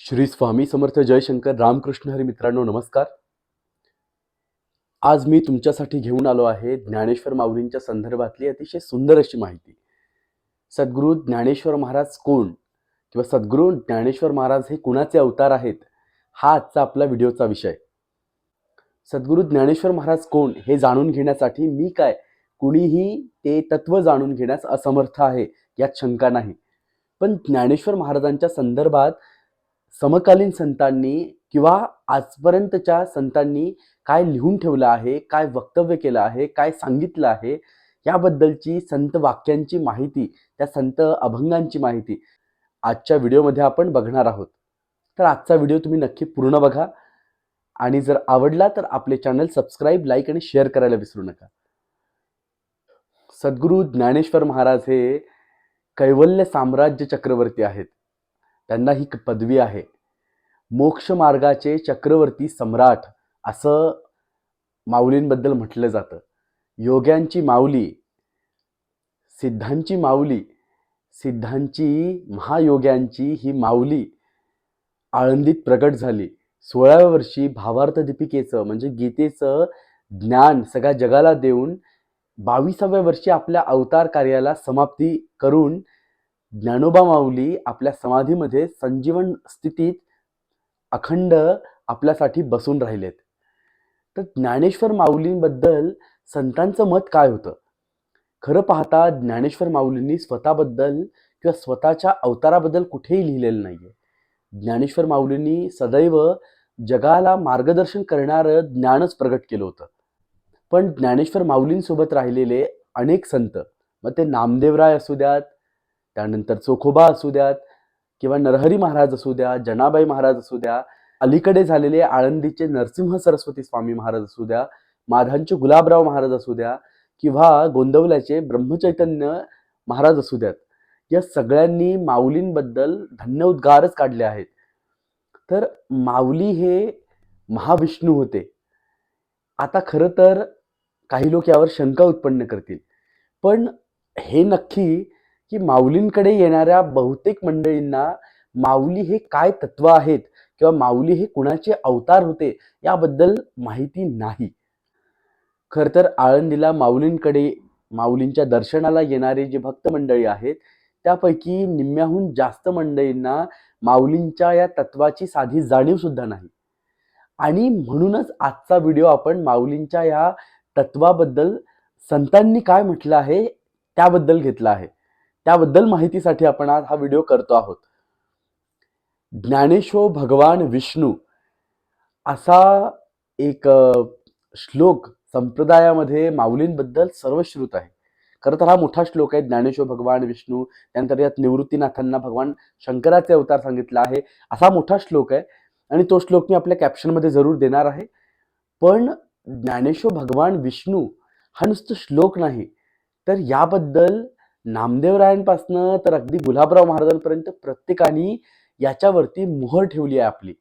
श्री स्वामी समर्थ जयशंकर रामकृष्ण हरी मित्रांनो नमस्कार. आज मी तुमच्यासाठी घेऊन आलो आहे ज्ञानेश्वर माऊलींच्या संदर्भातली अतिशय सुंदर अशी माहिती. सद्गुरू ज्ञानेश्वर महाराज कोण? किंवा सद्गुरू ज्ञानेश्वर महाराज हे कुणाचे अवतार आहेत? हा आजचा आपला व्हिडिओचा विषय. सद्गुरू ज्ञानेश्वर महाराज कोण हे जाणून घेण्यासाठी मी काय कुणीही ते तत्व जाणून घेण्यास असमर्थ आहे यात शंका नाही. पण ज्ञानेश्वर महाराजांच्या संदर्भात समकालीन संतांनी किंवा आजपर्यंतच्या संतांनी काय लिहून ठेवलं आहे काय वक्तव्य केलं आहे काय सांगितलं आहे याबद्दलची संत वाक्यांची माहिती त्या संत अभंगांची माहिती आजच्या व्हिडिओमध्ये आपण बघणार आहोत. तर आजचा व्हिडिओ तुम्ही नक्की पूर्ण बघा आणि जर आवडला तर आपले चॅनल सबस्क्राईब लाईक आणि शेअर करायला विसरू नका. सद्गुरू ज्ञानेश्वर महाराज हे कैवल्य साम्राज्य चक्रवर्ती आहेत. त्यांना ही पदवी आहे. मोक्ष मार्गाचे चक्रवर्ती सम्राट असं माऊलींबद्दल म्हटलं जातं. योग्यांची माऊली सिद्धांची माऊली सिद्धांची महायोग्यांची ही माऊली आळंदीत प्रगट झाली. सोळाव्या वर्षी भावार्थ दीपिकेचं म्हणजे गीतेचं ज्ञान सगळ्या जगाला देऊन बावीसाव्या वर्षी आपल्या अवतार कार्याला समाप्ती करून ज्ञानोबा माऊली आपल्या समाधीमध्ये संजीवन स्थितीत अखंड आपल्यासाठी बसून राहिलेत. तर ज्ञानेश्वर माऊलींबद्दल संतांचं मत काय होतं? खरं पाहता ज्ञानेश्वर माऊलींनी स्वतःबद्दल किंवा स्वतःच्या अवताराबद्दल कुठेही लिहिलेलं नाहीये. ज्ञानेश्वर माऊलींनी सदैव जगाला मार्गदर्शन करणारं ज्ञानच प्रगट केलं होतं. पण ज्ञानेश्वर माऊलींसोबत राहिलेले अनेक संत मग ते नामदेवराय असू द्यात त्यानंतर चोखोबा असू द्यात किंवा नरहरी महाराज असू द्या जनाबाई महाराज असू द्या अलीकडे झालेले आळंदीचे नरसिंह सरस्वती स्वामी महाराज असू द्या माधांचे गुलाबराव महाराज असू द्या किंवा गोंदवल्याचे ब्रह्मचैतन्य महाराज असू द्यात या सगळ्यांनी माऊलींबद्दल धन्य उद्गारच काढले आहेत. तर माऊली हे महाविष्णू होते. आता खरं तर काही लोक यावर शंका उत्पन्न करतील. पण हे नक्की की माऊलींकडे येणाऱ्या बहुतेक मंडळींना माऊली हे काय तत्व आहेत किंवा माऊली हे कुणाचे अवतार होते याबद्दल माहिती नाही. खर तर आळंदीला माऊलींकडे माऊलींच्या दर्शनाला येणारे जे भक्त मंडळी आहेत त्यापैकी निम्म्याहून जास्त मंडळींना माऊलींच्या या तत्वाची साधी जाणीव सुद्धा नाही. आणि म्हणूनच आजचा व्हिडिओ आपण माऊलींच्या या तत्वाबद्दल संतांनी काय म्हटलं आहे त्याबद्दल घेतला आहे. त्याबद्दल माहितीसाठी आपण आज हा व्हिडिओ करतो आहोत. ज्ञानेश्वर भगवान विष्णू असा एक श्लोक संप्रदायामध्ये माऊलींबद्दल सर्वश्रुत आहे. खरं तर हा मोठा श्लोक आहे ज्ञानेश्वर भगवान विष्णू त्यानंतर यात निवृत्तीनाथांना भगवान शंकराचे अवतार सांगितला आहे असा मोठा श्लोक आहे. आणि तो श्लोक मी आपल्या कॅप्शनमध्ये जरूर देणार आहे. पण ज्ञानेश्वर भगवान विष्णू हा नुसतं श्लोक नाही तर याबद्दल नामदेवरायांपासनं तर अगदी गुलाबराव महाराजांपर्यंत प्रत्येकाने याच्यावरती मोहर ठेवली आहे आपली.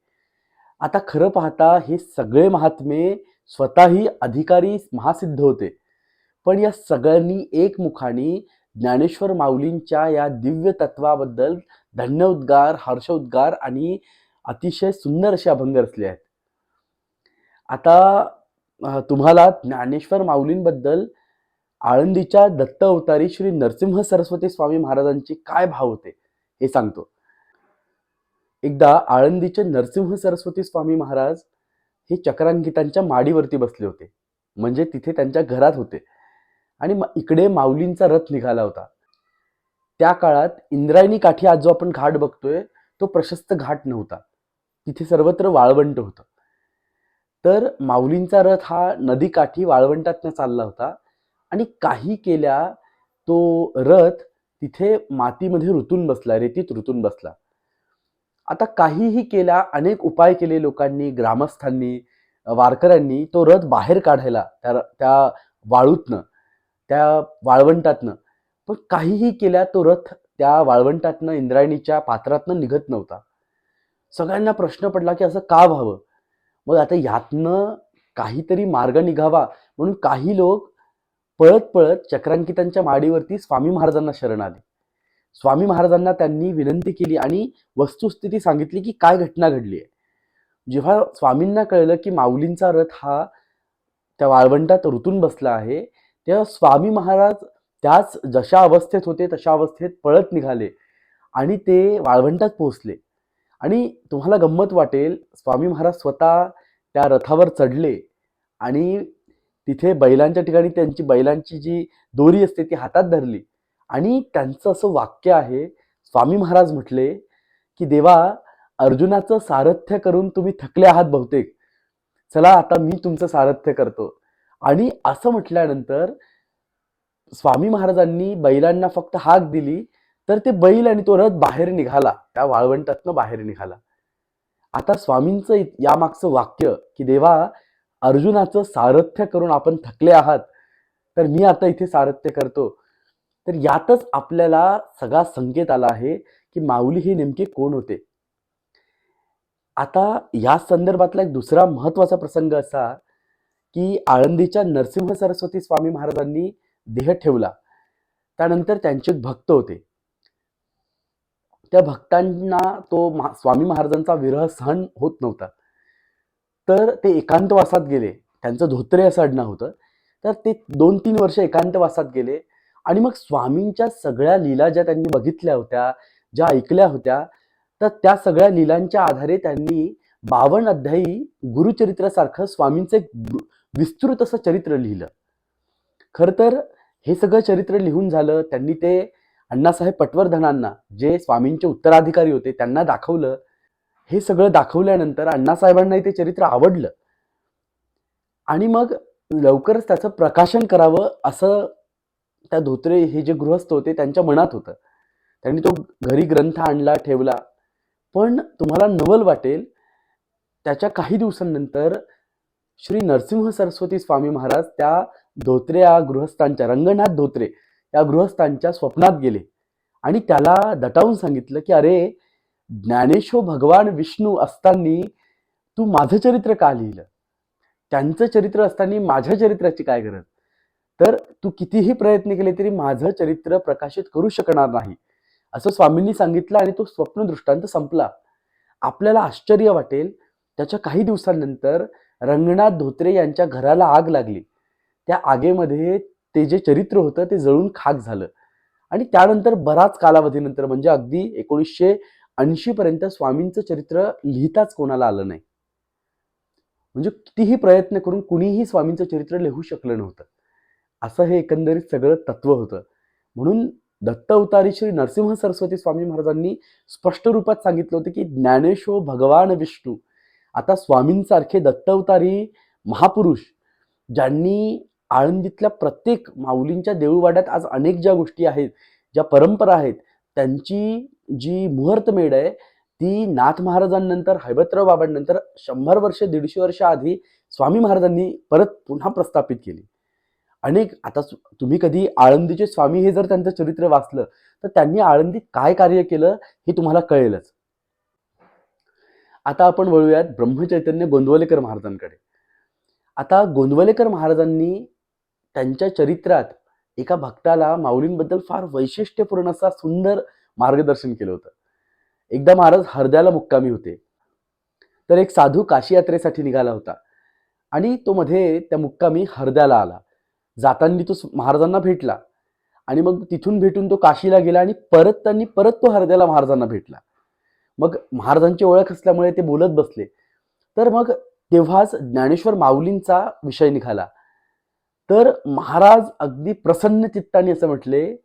आता खरं पाहता हे सगळे महात्मे स्वतःही अधिकारी महासिद्ध होते. पण या सगळ्यांनी एकमुखाने ज्ञानेश्वर माऊलींच्या या दिव्य तत्वाबद्दल धन्य उद्गार हर्ष उद्गार आणि अतिशय सुंदर असे अभंग रचले आहेत. आता तुम्हाला ज्ञानेश्वर माऊलींबद्दल आळंदीच्या दत्त अवतारी श्री नरसिंह सरस्वती स्वामी महाराजांचे काय भाव होते हे सांगतो. एकदा आळंदीचे नरसिंह सरस्वती स्वामी महाराज हे चक्रांकितांच्या माडीवरती बसले होते. म्हणजे तिथे त्यांच्या घरात होते. आणि इकडे माऊलींचा रथ निघाला होता. त्या काळात इंद्रायणी काठी आज जो आपण घाट बघतोय तो प्रशस्त घाट नव्हता. तिथे सर्वत्र वाळवंट होतं. तर माऊलींचा रथ हा नदी काठी वाळवंटातनं चालला होता. आणि काही केल्या तो रथ तिथे मातीमध्ये ऋतून बसला रेतीत रुतून बसला. आता काहीही केल्या अनेक उपाय केले लोकांनी ग्रामस्थांनी वारकऱ्यांनी तो रथ बाहेर काढायला त्या त्या वाळूतनं त्या वाळवंटातनं. पण काहीही केल्या तो रथ त्या वाळवंटातनं इंद्रायणीच्या पात्रातनं निघत नव्हता. सगळ्यांना प्रश्न पडला की असं का व्हावं? मग आता यातनं काहीतरी मार्ग निघावा म्हणून काही लोक पळत पळत चक्रांकितांच्या माडीवरती स्वामी महाराजांना शरण आले. स्वामी महाराजांना त्यांनी विनंती केली आणि वस्तुस्थिती सांगितली की काय घटना घडली आहे जेव्हा स्वामींना कळलं की माऊलींचा रथ हा त्या वाळवंटात रुतून बसला आहे तेव्हा स्वामी महाराज त्याच जशा अवस्थेत होते तशा अवस्थेत पळत निघाले आणि ते वाळवंटात पोहोचले. आणि तुम्हाला गंमत वाटेल स्वामी महाराज स्वतः त्या रथावर चढले आणि तिथे बैलांच्या ठिकाणी त्यांची बैलांची जी दोरी असते ती हातात धरली. आणि त्यांचं असं वाक्य आहे स्वामी महाराज म्हटले की देवा अर्जुनाचं सारथ्य करून तुम्ही थकले आहात बहुतेक. चला आता मी तुमचं सारथ्य करतो. आणि असं म्हटल्यानंतर स्वामी महाराजांनी बैलांना फक्त हाक दिली तर ते बैल आणि तो रथ बाहेर निघाला. त्या वाळवंटातनं बाहेर निघाला. आता स्वामींचं यामागचं वाक्य की देवा अर्जुनाचं सारथ्य करून आपण थकले आहात तर मी आता इथे सारथ्य करतो. तर यातच आपल्याला सगळा संकेत आला आहे की माऊली हे नेमके कोण होते? आता या संदर्भातला एक दुसरा महत्त्वाचा प्रसंग असा की आळंदीच्या नरसिंह सरस्वती स्वामी महाराजांनी देह ठेवला. त्यानंतर त्यांचे भक्त होते. त्या भक्तांना तो स्वामी महाराजांचा विरह सहन होत नव्हता. तर ते एकांतवासात गेले. त्यांचं धोत्रे असं आडनाव होतं. तर ते दोन तीन वर्ष एकांतवासात गेले. आणि मग स्वामींच्या सगळ्या लीला ज्या त्यांनी बघितल्या होत्या ज्या ऐकल्या होत्या तर त्या सगळ्या लीलांच्या आधारे त्यांनी बावन अध्यायी गुरुचरित्रासारखं स्वामींचं एक विस्तृत असं चरित्र लिहिलं. खरं तर हे सगळं चरित्र लिहून झालं. त्यांनी ते अण्णासाहेब पटवर्धनांना जे स्वामींचे उत्तराधिकारी होते त्यांना दाखवलं. हे सगळं दाखवल्यानंतर अण्णासाहेबांनाही ते चरित्र आवडलं. आणि मग लवकरच त्याचं प्रकाशन करावं असं त्या धोत्रे हे जे गृहस्थ होते त्यांच्या मनात होतं. त्यांनी तो घरी ग्रंथ आणला ठेवला. पण तुम्हाला नवल वाटेल त्याच्या काही दिवसांनंतर श्री नरसिंह सरस्वती स्वामी महाराज त्या धोत्रे या गृहस्थांच्या रंगनाथ धोत्रे या गृहस्थांच्या स्वप्नात गेले. आणि त्याला दटावून सांगितलं की अरे ज्ञानेश्वर भगवान विष्णू असताना तू माझं चरित्र का लिहिलं? त्यांचं चरित्र असताना माझ्या चरित्राची काय गरज? तर तू कितीही प्रयत्न केले तरी माझं चरित्र प्रकाशित करू शकणार नाही. असं स्वामींनी सांगितलं आणि तो स्वप्न दृष्टांत संपला. आपल्याला आश्चर्य वाटेल. त्याच्या काही दिवसांनंतर रंगनाथ धोत्रे यांच्या घराला आग लागली. त्या आगेमध्ये ते जे चरित्र होतं ते जळून खाक झालं. आणि त्यानंतर बराच कालावधीनंतर म्हणजे अगदी एकोणीसशे ऐंशीपर्यंत स्वामींचं चरित्र लिहिताच कोणाला आलं नाही. म्हणजे कितीही प्रयत्न करून कुणीही स्वामींचं चरित्र लिहू शकलं नव्हतं. असं हे एकंदरीत सगळं तत्व होतं. म्हणून दत्त अवतारी श्री नरसिंह सरस्वती स्वामी महाराजांनी स्पष्ट रूपात सांगितलं होतं की ज्ञानेश्वर भगवान विष्णू. आता स्वामींसारखे दत्त अवतारी महापुरुष ज्यांनी आळंदीतल्या प्रत्येक माऊलींच्या देऊळवाड्यात आज अनेक ज्या गोष्टी आहेत ज्या परंपरा आहेत त्यांची जी मुहूर्तमेढ आहे ती नाथ महाराजांनंतर हैबतराव बाबांनंतर शंभर वर्ष दीडशे वर्ष आधी स्वामी महाराजांनी परत पुन्हा प्रस्थापित केली. अनेक आता तुम्ही कधी आळंदीचे स्वामी हे जर त्यांचं चरित्र वाचलं तर त्यांनी आळंदीत काय कार्य केलं हे तुम्हाला कळेलच. आता आपण वळूयात ब्रह्मचैतन्य गोंदवलेकर महाराजांकडे. आता गोंदवलेकर महाराजांनी त्यांच्या चरित्रात एका भक्ताला माऊलींबद्दल फार वैशिष्ट्यपूर्ण असा सुंदर मार्गदर्शन केलं होतं. एकदा महाराज हरद्याला मुक्कामी होते. तर एक साधू काशी यात्रेसाठी निघाला होता. आणि तो मध्ये त्या मुक्कामी हरद्याला आला. जाताना तो महाराजांना भेटला. आणि मग तिथून भेटून तो काशीला गेला आणि परत त्यांनी परत तो हरद्याला महाराजांना भेटला. मग महाराजांची ओळख असल्यामुळे ते बोलत बसले. तर मग तेव्हाच ज्ञानेश्वर माऊलींचा विषय निघाला. तर महाराज अगदी प्रसन्न चित्ताने असं म्हटले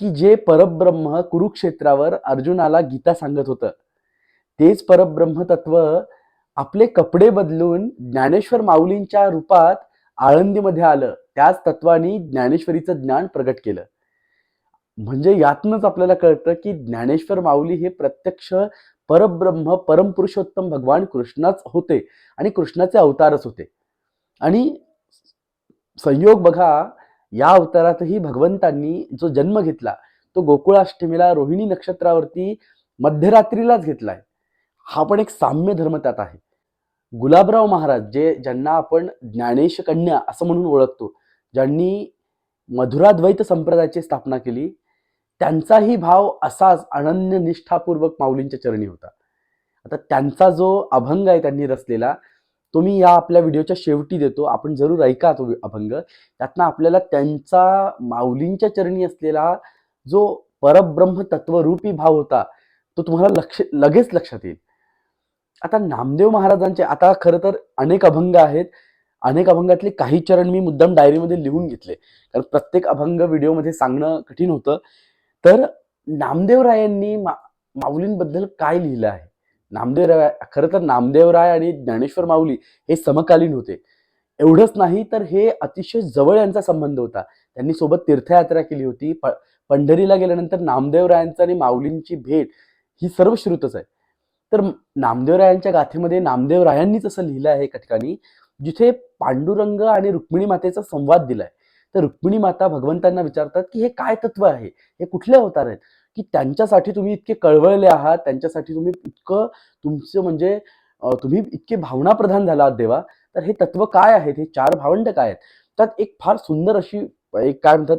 की जे परब्रह्म कुरुक्षेत्रावर अर्जुनाला गीता सांगत होतं. तेच परब्रह्म तत्व आपले कपडे बदलून ज्ञानेश्वर माऊलींच्या रूपात आळंदीमध्ये आलं. त्याच तत्वानी ज्ञानेश्वरीचं ज्ञान प्रगट केलं. म्हणजे यातनच आपल्याला कळतं की ज्ञानेश्वर माऊली हे प्रत्यक्ष परब्रह्म परमपुरुषोत्तम भगवान कृष्णच होते आणि कृष्णाचे अवतारच होते. आणि संयोग बघा या अवतारातही भगवंतांनी जो जन्म घेतला तो गोकुळाष्टमीला रोहिणी नक्षत्रावरती मध्यरात्रीलाच घेतलाय. हा पण एक साम्य धर्म त्यात आहे. गुलाबराव महाराज जे ज्यांना आपण ज्ञानेश कन्या असं म्हणून ओळखतो ज्यांनी मधुराद्वैत संप्रदायाची स्थापना केली त्यांचाही भाव असाच अनन्य निष्ठापूर्वक माऊलींच्या चरणी होता. आता त्यांचा जो अभंग आहे त्यांनी रचलेला तो मी या आपल्या व्हिडिओच्या शेवटी देतो. आपण जरूर ऐका तो अभंग. त्यातनं आपल्याला त्यांचा माऊलींच्या चरणी असलेला जो परब्रह्म तत्वरूपी भाव होता तो तुम्हाला लक्ष लगेच लक्षात येईल. आता नामदेव महाराजांचे आता खरं तर अनेक अभंग आहेत. अनेक अभंगातले काही चरण मी मुद्दाम डायरीमध्ये लिहून घेतले. कारण प्रत्येक अभंग व्हिडिओमध्ये सांगणं कठीण होतं. तर नामदेवरायांनी मा माऊलींबद्दल काय लिहिलं आहे? नामदेवराय खरं तर नामदेवराय आणि ज्ञानेश्वर माऊली हे समकालीन होते. एवढंच नाही तर हे अतिशय जवळ यांचा संबंध होता. त्यांनी सोबत तीर्थयात्रा केली होती. प पंढरीला गेल्यानंतर नामदेवरायांचा आणि माऊलींची भेट ही सर्व श्रुतच आहे. तर नामदेवरायांच्या गाथेमध्ये नामदेवरायांनीच असं लिहिलं आहे एका ठिकाणी जिथे पांडुरंग आणि रुक्मिणी मातेचा संवाद दिलाय. तर रुक्मिणी माता भगवंतांना विचारतात की हे काय तत्व आहे? हे कुठले अवतार आहेत? की त्यांच्यासाठी तुम्ही इतके कळवळले आहात त्यांच्यासाठी तुम्ही इतकं तुमचं म्हणजे तुम्ही इतके भावनाप्रधान झाला आहात देवा. तर हे तत्व काय आहेत? हे चार भावंड काय आहेत? त्यात एक फार सुंदर अशी एक काय म्हणतात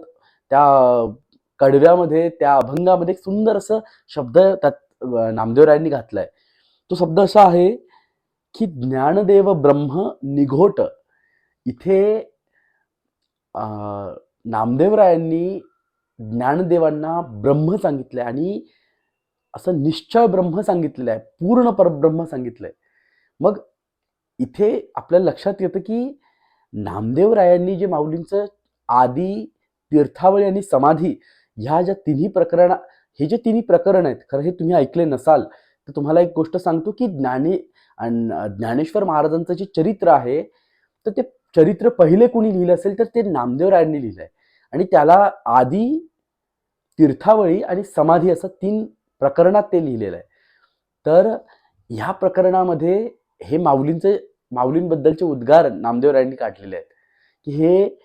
त्या कडव्यामध्ये त्या अभंगामध्ये एक सुंदर असं शब्द त्यात नामदेवरायांनी घातलाय. तो शब्द असा आहे की ज्ञानदेव ब्रह्म निघोट. इथे नामदेवरायांनी ज्ञानदेवांना ब्रह्म सांगितलं आहे आणि असं निश्चळ ब्रह्म सांगितलेलं आहे पूर्ण परब्रह्म आहे मग इथे आपल्या लक्षात येतं की नामदेवरायांनी जे माऊलींचं आदी तीर्थावळी आणि समाधी ह्या ज्या तिन्ही प्रकरण हे जे तिन्ही प्रकरण आहेत खरं हे तुम्ही ऐकले नसाल तर तुम्हाला एक गोष्ट सांगतो की ज्ञाने ज्ञानेश्वर महाराजांचं जे चरित्र आहे तर ते चरित्र पहिले कोणी लिहिलं असेल तर ते नामदेवरायांनी आहे आणि त्याला आधी तीर्थावळी आणि समाधी असं तीन प्रकरणात ते लिहिलेलं आहे. तर ह्या प्रकरणामध्ये हे माऊलींचे माऊलींबद्दलचे उद्गार नामदेवरायांनी काढलेले आहेत. की हे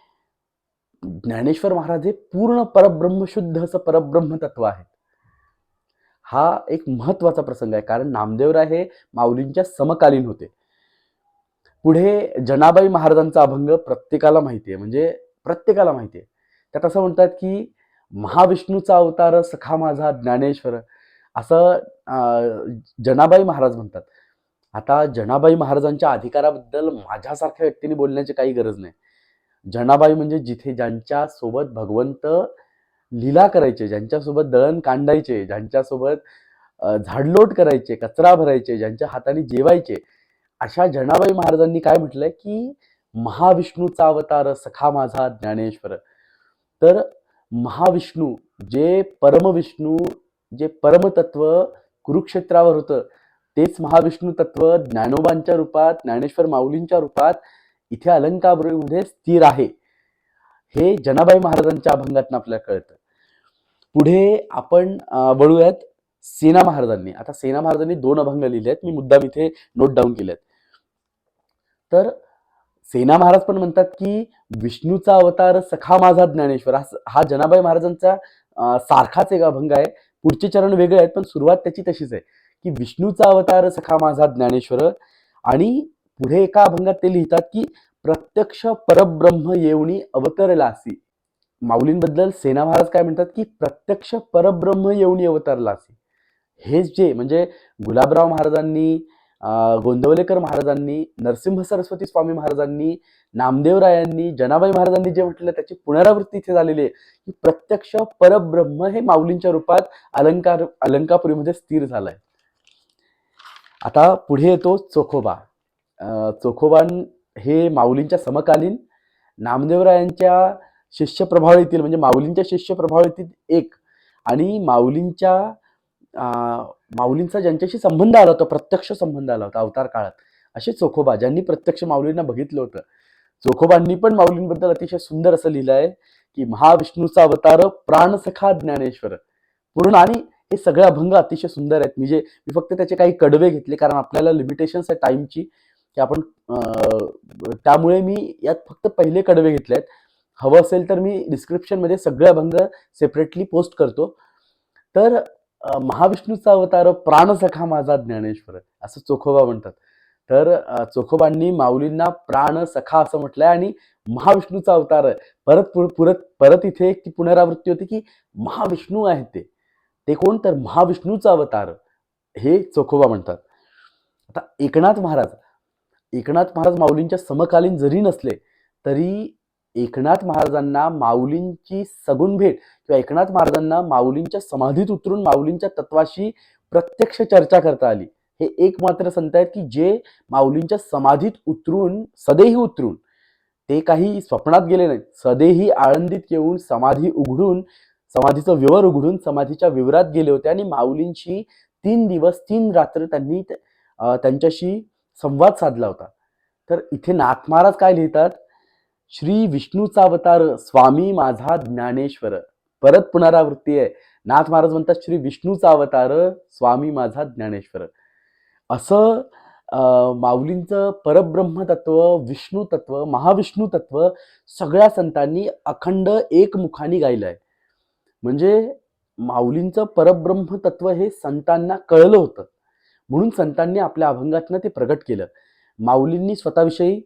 ज्ञानेश्वर महाराज हे पूर्ण परब्रह्मशुद्ध असं परब्रह्म तत्व आहे हा एक महत्त्वाचा प्रसंग आहे. कारण नामदेवराय हे माऊलींच्या समकालीन होते. पुढे जनाबाई महाराजांचा अभंग प्रत्येकाला माहिती आहे. म्हणजे प्रत्येकाला माहिती आहे. त्यात असं म्हणतात की महाविष्णूचा अवतार सखा माझा ज्ञानेश्वर. असं जनाबाई महाराज म्हणतात. आता जनाबाई महाराजांच्या अधिकाराबद्दल माझ्यासारख्या व्यक्तीने बोलण्याची काही गरज नाही. जनाबाई म्हणजे जिथे ज्यांच्या सोबत भगवंत लीला करायचे ज्यांच्यासोबत दळण कांडायचे ज्यांच्यासोबत झाडलोट करायचे कचरा भरायचे ज्यांच्या हाताने जेवायचे अशा जनाबाई महाराजांनी काय म्हटलंय की महाविष्णूचा अवतार सखा माझा ज्ञानेश्वर. तर महाविष्णू जे परमविष्णू जे परमतत्व कुरुक्षेत्रावर होतं तेच महाविष्णू तत्व ज्ञानोबांच्या रूपात ज्ञानेश्वर माऊलींच्या रूपात इथे अलंकापुरीमध्ये स्थिर आहे. हे जनाबाई महाराजांच्या अभंगातून आपल्याला कळतं. पुढे आपण बळूयात वळूयात सेना महाराजांनी. आता सेना महाराजांनी दोन अभंग लिहिले आहेत मी मुद्दाम इथे नोट डाऊन केलेत. तर सेना महाराज पण म्हणतात की विष्णूचा अवतार सखा माझा ज्ञानेश्वर. हा हा जनाबाई महाराजांचा सारखाच एक अभंग आहे. पुढचे चरण वेगळे आहेत पण सुरुवात त्याची तशीच आहे. की विष्णूचा अवतार सखा माझा ज्ञानेश्वर. आणि पुढे एका अभंगात ते लिहितात की प्रत्यक्ष परब्रह्म येऊनी अवतरला असी माऊलींबद्दल सेना महाराज काय म्हणतात की प्रत्यक्ष परब्रह्म येऊनी अवतरला असे हेच जे म्हणजे गुलाबराव महाराजांनी गोंदवलेकर महाराजांनी नरसिंह सरस्वती स्वामी महाराजांनी नामदेवरायांनी जनाबाई महाराजांनी जे म्हटलं त्याची पुनरावृत्ती इथे झालेली आहे. की प्रत्यक्ष परब्रह्म हे माऊलींच्या रूपात अलंकार अलंकापुरीमध्ये स्थिर झालंय. आता पुढे येतो चोखोबा. चोखोबान हे माऊलींच्या समकालीन नामदेवरायांच्या शिष्य प्रभावळीतील म्हणजे माऊलींच्या शिष्य प्रभावळीतील एक आणि माऊलींच्या माऊलींचा ज्यांच्याशी संबंध आला होता प्रत्यक्ष संबंध आला होता अवतार काळात असे चोखोबा ज्यांनी प्रत्यक्ष माऊलींना बघितलं होतं. चोखोबांनी पण माऊलींबद्दल अतिशय सुंदर असं लिहिलं आहे की महाविष्णूचा अवतार प्राणसखा ज्ञानेश्वर. पूर्ण आणि हे सगळे अभंग अतिशय सुंदर आहेत. म्हणजे मी फक्त त्याचे काही कडवे घेतले कारण आपल्याला लिमिटेशन्स आहे टाईमची की आपण त्यामुळे मी यात फक्त पहिले कडवे घेतले आहेत. हवं असेल तर मी डिस्क्रिप्शनमध्ये सगळे अभंग सेपरेटली पोस्ट करतो. तर महाविष्णूचा अवतार प्राणसखा माझा ज्ञानेश्वर असं चोखोबा म्हणतात. तर चोखोबांनी माऊलींना प्राण सखा असं म्हटलंय आणि महाविष्णूचा अवतार आहे. परत पुरत परत इथे एक ती पुनरावृत्ती होती की महाविष्णू आहेत ते. ते कोण? तर महाविष्णूचा अवतार हे चोखोबा म्हणतात. आता एकनाथ महाराज एकनाथ महाराज माऊलींच्या समकालीन जरी नसले तरी एकनाथ महाराजांना माऊलींची सगुण भेट किंवा एकनाथ महाराजांना माऊलींच्या समाधीत उतरून माऊलींच्या तत्वाशी प्रत्यक्ष चर्चा करता आली. हे एक मात्र संत आहेत की जे माऊलींच्या समाधीत उतरून सदेही उतरून ते काही स्वप्नात गेले नाहीत. सदैही आळंदीत येऊन समाधी उघडून समाधीचं विवर उघडून समाधीच्या विवरात गेले होते आणि माऊलींशी तीन दिवस तीन रात्र त्यांनी त्यांच्याशी संवाद साधला होता. तर इथे नाथ महाराज काय लिहितात? श्री विष्णूचा अवतार स्वामी माझा ज्ञानेश्वर. परत पुनरावृत्ती आहे. नाथ महाराज म्हणतात श्री विष्णूचा अवतार स्वामी माझा ज्ञानेश्वर. असं माऊलींचं परब्रह्म तत्व विष्णू तत्व महाविष्णू तत्व सगळ्या संतांनी अखंड एकमुखाने गायलं आहे म्हणजे माऊलींचं परब्रह्म तत्व हे संतांना कळलं होतं. म्हणून संतांनी आपल्या अभंगातनं ते प्रगट केलं. माऊलींनी स्वतःविषयी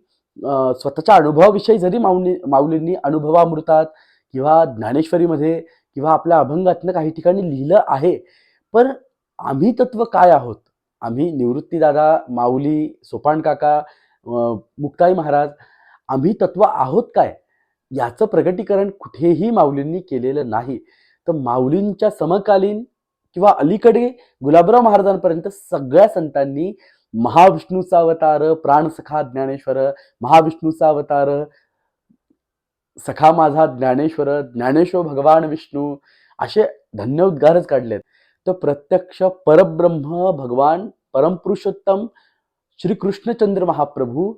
स्वतःच्या अनुभवाविषयी जरी माऊली माऊलींनी अनुभवामृतात किंवा ज्ञानेश्वरीमध्ये किंवा आपल्या अभंगातनं काही ठिकाणी लिहिलं आहे पण आम्ही तत्व काय आहोत? आम्ही निवृत्तीदादा माऊली सोपान काका मुक्ताई महाराज आम्ही तत्व आहोत काय? याचं प्रगटीकरण कुठेही माऊलींनी केलेलं नाही. तर माऊलींच्या समकालीन किंवा अलीकडे गुलाबराव महाराजांपर्यंत सगळ्या संतांनी महाविष्णूचा अवतार प्राणसखा ज्ञानेश्वर महाविष्णूचा अवतार सखा माझा ज्ञानेश्वर ज्ञानेश्वर भगवान विष्णू असे धन्य उद्गारच काढलेत. तर प्रत्यक्ष परब्रह्म भगवान परमपुरुषोत्तम श्री कृष्णचंद्र महाप्रभू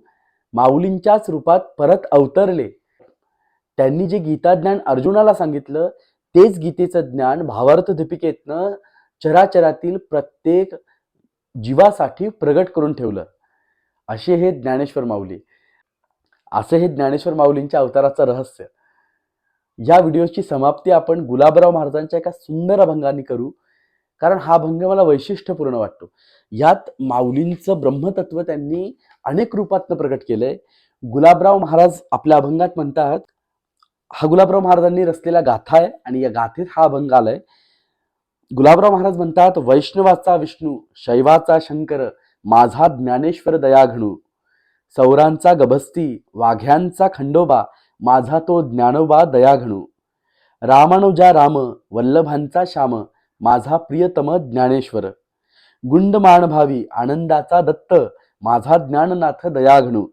माऊलींच्याच रूपात परत अवतरले. त्यांनी जे गीता ज्ञान अर्जुनाला सांगितलं तेच गीतेचं ज्ञान भावार्थ दीपिकेतनं चराचरातील प्रत्येक जीवासाठी प्रगट करून ठेवलं. असे हे ज्ञानेश्वर माऊली. असं हे ज्ञानेश्वर माऊलींच्या अवताराचं रहस्य. या व्हिडिओची समाप्ती आपण गुलाबराव महाराजांच्या एका सुंदर अभंगाने करू. कारण हा भंग मला वैशिष्ट्यपूर्ण वाटतो. यात माऊलींचं ब्रह्मतत्व त्यांनी अनेक रूपातनं प्रकट केलंय. गुलाबराव महाराज आपल्या अभंगात म्हणतात हा गुलाबराव महाराजांनी रचलेला गाथा आहे आणि या गाथेत हा अभंग आलाय. गुलाबराव महाराज म्हणतात वैष्णवाचा विष्णू शैवाचा शंकर माझा ज्ञानेश्वर दयाघणू. सौरांचा गभस्ती वाघ्यांचा खंडोबा माझा तो ज्ञानोबा दयाघणू. रामानुजा राम वल्लभांचा श्याम माझा प्रियतम ज्ञानेश्वर. गुंडमान भावी आनंदाचा दत्त माझा ज्ञाननाथ दयाघणू.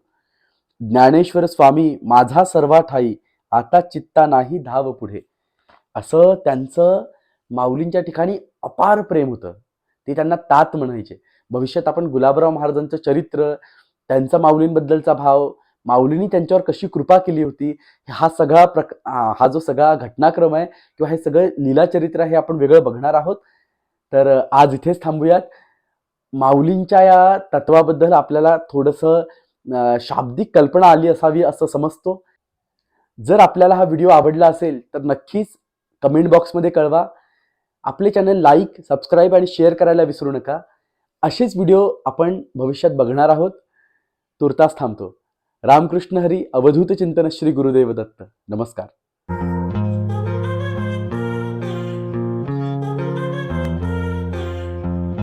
ज्ञानेश्वर स्वामी माझा सर्वा ठाई आता चित्ता नाही धाव पुढे. असं त्यांचं माऊलींच्या ठिकाणी अपार प्रेम होतं. ते त्यांना तात म्हणायचे. भविष्यात आपण गुलाबराव महाराजांचं चरित्र त्यांचा माऊलींबद्दलचा भाव माऊलींनी त्यांच्यावर कशी कृपा केली होती हा सगळा प्रक हा जो सगळा घटनाक्रम आहे किंवा हे सगळं लीलाचरित्र हे आपण वेगळं बघणार आहोत. तर आज इथेच थांबूयात. माऊलींच्या या तत्वाबद्दल आपल्याला थोडंसं शाब्दिक कल्पना आली असावी असं समजतो. जर आपल्याला हा व्हिडिओ आवडला असेल तर नक्कीच कमेंट बॉक्समध्ये कळवा. आपले चॅनल लाईक सबस्क्राईब आणि शेअर करायला विसरू नका. असेच व्हिडिओ आपण भविष्यात बघणार आहोत. तुर्तास थांबतो. रामकृष्ण हरी अवधूत चिंतन श्री गुरुदेव दत्त. नमस्कार.